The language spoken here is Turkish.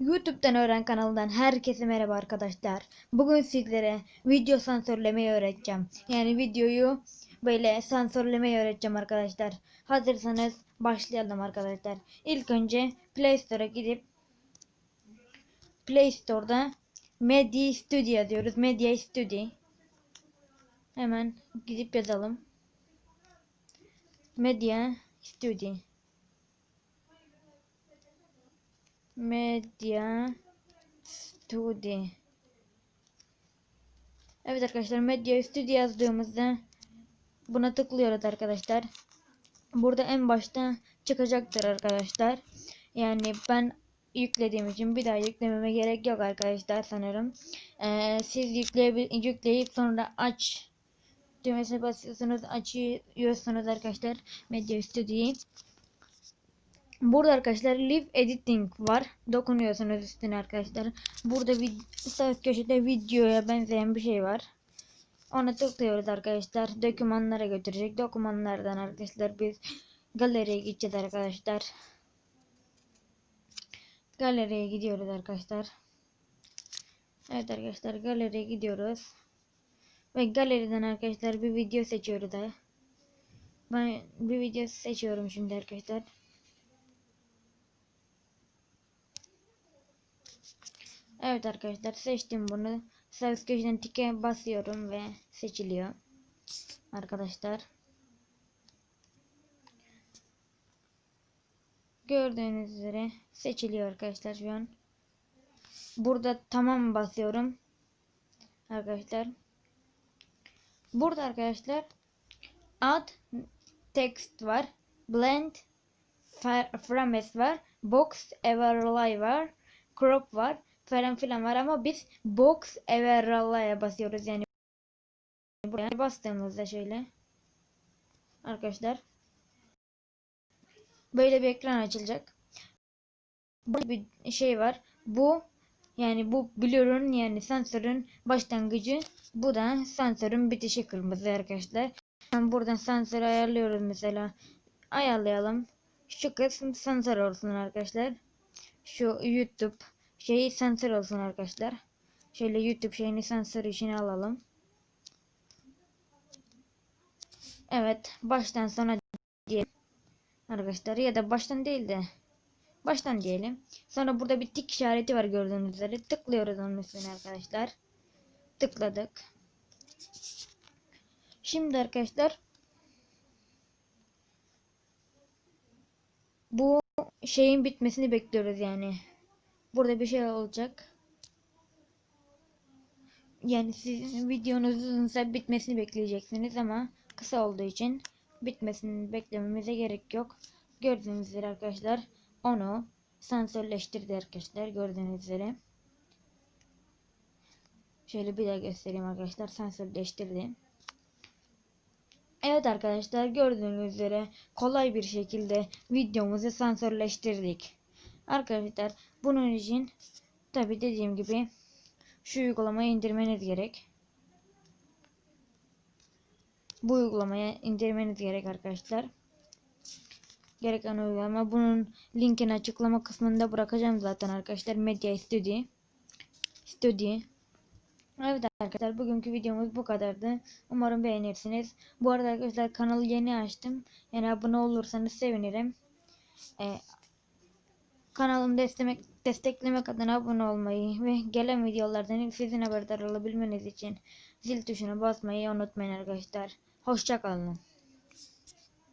YouTube'dan Öğren kanalından herkese merhaba arkadaşlar. Bugün sizlere video sansürlemeyi öğreteceğim. Yani videoyu böyle sansürlemeyi öğreteceğim arkadaşlar. Hazırsanız başlayalım arkadaşlar. İlk önce Play Store'a gidip Play Store'da Media Studio yazıyoruz. Media Studio. Hemen gidip yazalım. Media Studio. Medya Studio. Evet arkadaşlar Medya Studio yazdığımızda buna tıklıyoruz arkadaşlar. Burada en başta çıkacaktır arkadaşlar. Yani ben yüklediğim için bir daha yüklememe gerek yok arkadaşlar sanırım. Ee, siz yükleyip sonra aç düğmesine basıyorsunuz açıyorsunuz arkadaşlar Medya Studio'yu. Burada arkadaşlar Live Editing var. Dokunuyorsunuz üstüne arkadaşlar. Burada vid sağ köşede videoya benzeyen bir şey var. Ona tıklıyoruz arkadaşlar. Dokümanlara götürecek. Dokümanlardan arkadaşlar biz galeriye gideceğiz arkadaşlar. Galeriye gidiyoruz arkadaşlar. Evet arkadaşlar galeriye gidiyoruz. Ve galeriden arkadaşlar bir video seçiyoruz. Ben bir video seçiyorum şimdi arkadaşlar. Evet arkadaşlar seçtim bunu. Sağ köşeden tike basıyorum ve seçiliyor. Arkadaşlar. Gördüğünüz üzere seçiliyor arkadaşlar şu an. Burada tamam basıyorum. Arkadaşlar. Burada arkadaşlar add text var. Blend frames var. Box everlay var. Crop var falan filan var ama biz box everalla'ya basıyoruz yani. Buraya bastığımızda şöyle. Arkadaşlar. Böyle bir ekran açılacak. Burada bir şey var. Bu yani bu blur'un yani sensörün başlangıcı. Bu da sensörün bitişi kırmızı arkadaşlar. Ben buradan sensörü ayarlıyoruz mesela. Ayarlayalım. Şu kısım sensör olsun arkadaşlar. Şu YouTube şeyi sensör olsun arkadaşlar. Şöyle YouTube şeyini sensör içine alalım. Evet. Baştan sona diyelim. Arkadaşlar ya da baştan değil de baştan diyelim. Sonra burada bir tik işareti var gördüğünüz üzere. Tıklıyoruz onun üstüne arkadaşlar. Tıkladık. Şimdi arkadaşlar bu şeyin bitmesini bekliyoruz yani. Burada bir şey olacak. Yani sizin videonuzun bitmesini bekleyeceksiniz ama kısa olduğu için bitmesini beklememize gerek yok. Gördüğünüz üzere arkadaşlar onu sansürleştirdi arkadaşlar gördüğünüz üzere. Şöyle bir daha göstereyim arkadaşlar sansürleştirdi. Evet arkadaşlar gördüğünüz üzere kolay bir şekilde videomuzu sansürleştirdik. Arkadaşlar bunun için tabi dediğim gibi şu uygulamayı indirmeniz gerek. Bu uygulamayı indirmeniz gerek arkadaşlar. Gereken uygulama. Bunun linkini açıklama kısmında bırakacağım zaten arkadaşlar. Media Studio. Studio. Evet arkadaşlar bugünkü videomuz bu kadardı. Umarım beğenirsiniz. Bu arada arkadaşlar kanalı yeni açtım. Yani abone olursanız sevinirim. Ee, Kanalımı desteklemek, desteklemek adına abone olmayı ve gelen videolardan sizin haberdar olabilmeniz için zil tuşuna basmayı unutmayın arkadaşlar. Hoşçakalın.